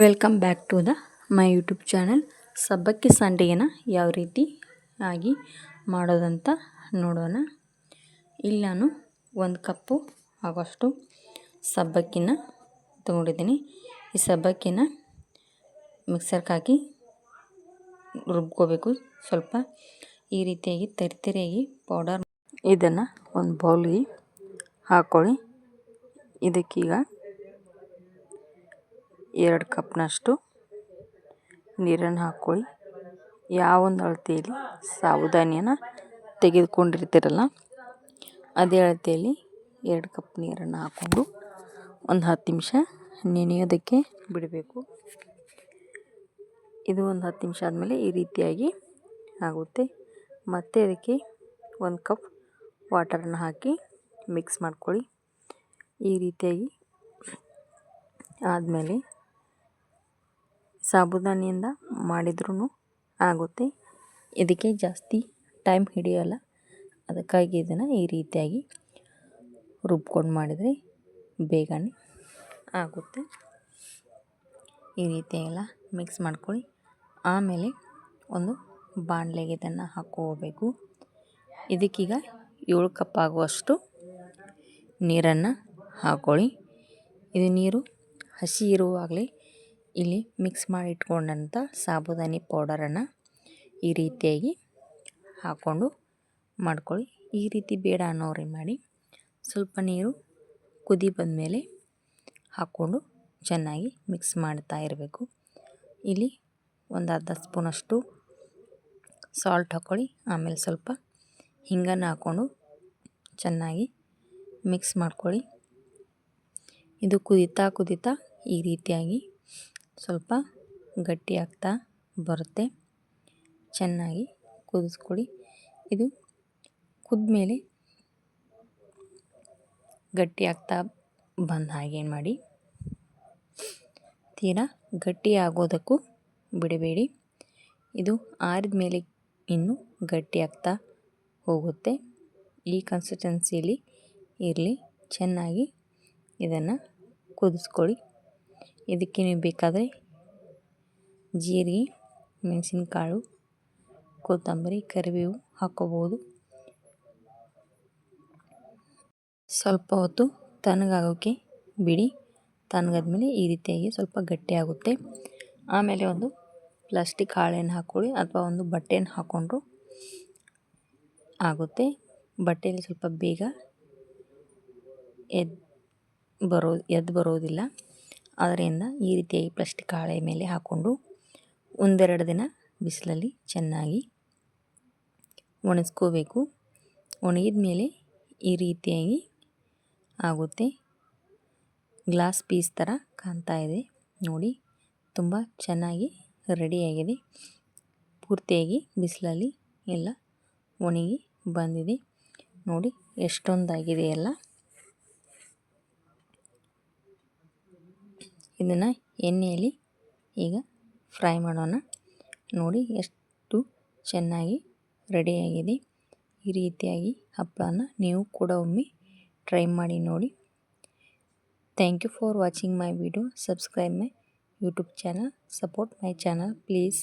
Welcome back to the my YouTube channel. ಸಬ್ಬಕ್ಕಿ ಸಂಡಿಗೆನ ಯಾವ ರೀತಿ ಆಗಿ ಮಾಡೋದಂತ ನೋಡೋಣ. ಇಲ್ಲಿ ನಾನು ಒಂದು ಕಪ್ಪು ಆಗೋಷ್ಟು ಸಬ್ಬಕ್ಕಿನ ತೊಗೊಂಡಿದ್ದೀನಿ. ಈ ಸಬ್ಬಕ್ಕಿನ ಮಿಕ್ಸರ್ಗೆ ಹಾಕಿ ರುಬ್ಕೋಬೇಕು. ಸ್ವಲ್ಪ ಈ ರೀತಿಯಾಗಿ ತರಿತರಿಯಾಗಿ ಪೌಡರ್ ಇದನ್ನು ಒಂದು ಬೌಲಿಗೆ ಹಾಕ್ಕೊಳ್ಳಿ ಇದಕ್ಕೀಗ ಎರಡು ಕಪ್ನಷ್ಟು ನೀರನ್ನು ಹಾಕ್ಕೊಳ್ಳಿ. ಯಾವೊಂದು ಅಳತೆಯಲ್ಲಿ ಸಾಬುದಾನಿಯನ್ನು ತೆಗೆದುಕೊಂಡಿರ್ತೀರಲ್ಲ, ಅದೇ ಅಳತೆಯಲ್ಲಿ ಎರಡು ಕಪ್ ನೀರನ್ನು ಹಾಕ್ಕೊಂಡು ಒಂದು ಹತ್ತು ನಿಮಿಷ ನೆನೆಯೋದಕ್ಕೆ ಬಿಡಬೇಕು. ಇದು ಒಂದು ಹತ್ತು ನಿಮಿಷ ಆದಮೇಲೆ ಈ ರೀತಿಯಾಗಿ ಆಗುತ್ತೆ. ಮತ್ತೆ ಅದಕ್ಕೆ ಒಂದು ಕಪ್ ವಾಟರನ್ನು ಹಾಕಿ ಮಿಕ್ಸ್ ಮಾಡ್ಕೊಳ್ಳಿ. ಈ ರೀತಿಯಾಗಿ ಆದಮೇಲೆ ಸಾಬುದಾನಿಯಿಂದ ಮಾಡಿದ್ರೂ ಆಗುತ್ತೆ. ಇದಕ್ಕೆ ಜಾಸ್ತಿ ಟೈಮ್ ಹಿಡಿಯೋಲ್ಲ. ಅದಕ್ಕಾಗಿ ಇದನ್ನು ಈ ರೀತಿಯಾಗಿ ರುಬ್ಕೊಂಡು ಮಾಡಿದರೆ ಬೇಗನೆ ಆಗುತ್ತೆ. ಈ ರೀತಿಯೆಲ್ಲ ಮಿಕ್ಸ್ ಮಾಡ್ಕೊಳ್ಳಿ. ಆಮೇಲೆ ಒಂದು ಬಾಣಲೆಗೆ ಇದನ್ನು ಹಾಕ್ಕೋಬೇಕು ಇದಕ್ಕೀಗ ಏಳು ಕಪ್ ಆಗುವಷ್ಟು ನೀರನ್ನು ಹಾಕ್ಕೊಳ್ಳಿ ಇದು ನೀರು ಹಸಿ ಇರುವಾಗಲೇ ಇಲ್ಲಿ ಮಿಕ್ಸ್ ಮಾಡಿ ಇಟ್ಕೊಂಡಂಥ ಸಾಬುದಾನಿ ಪೌಡರನ್ನು ಈ ರೀತಿಯಾಗಿ ಹಾಕ್ಕೊಂಡು ಮಾಡ್ಕೊಳ್ಳಿ. ಈ ರೀತಿ ಬೇಡ ಅನ್ನೋರಿ ಮಾಡಿ, ಸ್ವಲ್ಪ ನೀರು ಕುದಿ ಬಂದಮೇಲೆ ಹಾಕ್ಕೊಂಡು ಚೆನ್ನಾಗಿ ಮಿಕ್ಸ್ ಮಾಡ್ತಾ ಇರಬೇಕು. ಇಲ್ಲಿ ಒಂದು ಅರ್ಧ ಸ್ಪೂನಷ್ಟು ಸಾಲ್ಟ್ ಹಾಕ್ಕೊಳ್ಳಿ. ಆಮೇಲೆ ಸ್ವಲ್ಪ ಹಿಂಗನ್ನು ಹಾಕ್ಕೊಂಡು ಚೆನ್ನಾಗಿ ಮಿಕ್ಸ್ ಮಾಡ್ಕೊಳ್ಳಿ. ಇದು ಕುದೀತಾ ಕುದೀತಾ ಈ ರೀತಿಯಾಗಿ ಸ್ವಲ್ಪ ಗಟ್ಟಿ ಆಗ್ತಾ ಬರುತ್ತೆ. ಚೆನ್ನಾಗಿ ಕುದಿಸ್ಕೊಳ್ಳಿ ಇದು ಕುದ್ಮೇಲೆ ಗಟ್ಟಿ ಆಗ್ತಾ ಬಂದ ಹಾಗೇನು ಮಾಡಿ? ತೀರಾ ಗಟ್ಟಿ ಆಗೋದಕ್ಕೂ ಬಿಡಬೇಡಿ. ಇದು ಆರಿದ ಮೇಲೆ ಇನ್ನೂ ಗಟ್ಟಿ ಆಗ್ತಾ ಹೋಗುತ್ತೆ. ಈ ಕನ್ಸಿಸ್ಟೆನ್ಸಿಲಿ ಇರಲಿ. ಚೆನ್ನಾಗಿ ಇದನ್ನು ಕುದಿಸ್ಕೊಳ್ಳಿ ಇದಕ್ಕೆ ನೀವು ಬೇಕಾದರೆ ಜೀರಿಗೆ, ಮೆಣಸಿನಕಾಳು, ಕೊತ್ತಂಬರಿ, ಕರಿಬೇವು ಹಾಕ್ಕೋಬೋದು. ಸ್ವಲ್ಪ ಹೊತ್ತು ತಣ್ಣಗಾಗೋಕ್ಕೆ ಬಿಡಿ. ತಣ್ಣಗಾದ್ಮೇಲೆ ಈ ರೀತಿಯಾಗಿ ಸ್ವಲ್ಪ ಗಟ್ಟಿಯಾಗುತ್ತೆ. ಆಮೇಲೆ ಒಂದು ಪ್ಲಾಸ್ಟಿಕ್ ಹಾಳೆಯನ್ನು ಹಾಕ್ಕೊಳ್ಳಿ ಅಥವಾ ಒಂದು ಬಟ್ಟೆಯನ್ನು ಹಾಕ್ಕೊಂಡ್ರು ಆಗುತ್ತೆ. ಬಟ್ಟೆಯಲ್ಲಿ ಸ್ವಲ್ಪ ಬೇಗ ಎದ್ದು ಬರೋ ಎದ್ದು ಬರೋದಿಲ್ಲ. ಅದರಿಂದ ಈ ರೀತಿಯಾಗಿ ಪ್ಲಾಸ್ಟಿಕ್ ಹಾಳೆ ಮೇಲೆ ಹಾಕ್ಕೊಂಡು ಒಂದೆರಡು ದಿನ ಬಿಸಿಲಲ್ಲಿ ಚೆನ್ನಾಗಿ ಒಣಗಿಸ್ಕೋಬೇಕು. ಒಣಗಿದ ಮೇಲೆ ಈ ರೀತಿಯಾಗಿ ಆಗುತ್ತೆ. ಗ್ಲಾಸ್ ಪೀಸ್ ಥರ ಕಾಣ್ತಾ ಇದೆ. ನೋಡಿ, ತುಂಬ ಚೆನ್ನಾಗಿ ರೆಡಿಯಾಗಿದೆ. ಪೂರ್ತಿಯಾಗಿ ಬಿಸಿಲಲ್ಲಿ ಎಲ್ಲ ಒಣಗಿ ಬಂದಿದೆ. ನೋಡಿ, ಎಷ್ಟೊಂದಾಗಿದೆ ಎಲ್ಲ. ಇದನ್ನು ಎಣ್ಣೆಯಲ್ಲಿ ಈಗ ಫ್ರೈ ಮಾಡೋಣ. ನೋಡಿ ಎಷ್ಟು ಚೆನ್ನಾಗಿ ರೆಡಿಯಾಗಿದೆ ಈ ರೀತಿಯಾಗಿ ಹಪ್ಪಳನ ನೀವು ಕೂಡ ಒಮ್ಮೆ ಟ್ರೈ ಮಾಡಿ ನೋಡಿ. Thank you for watching my video subscribe my YouTube channel support my channel please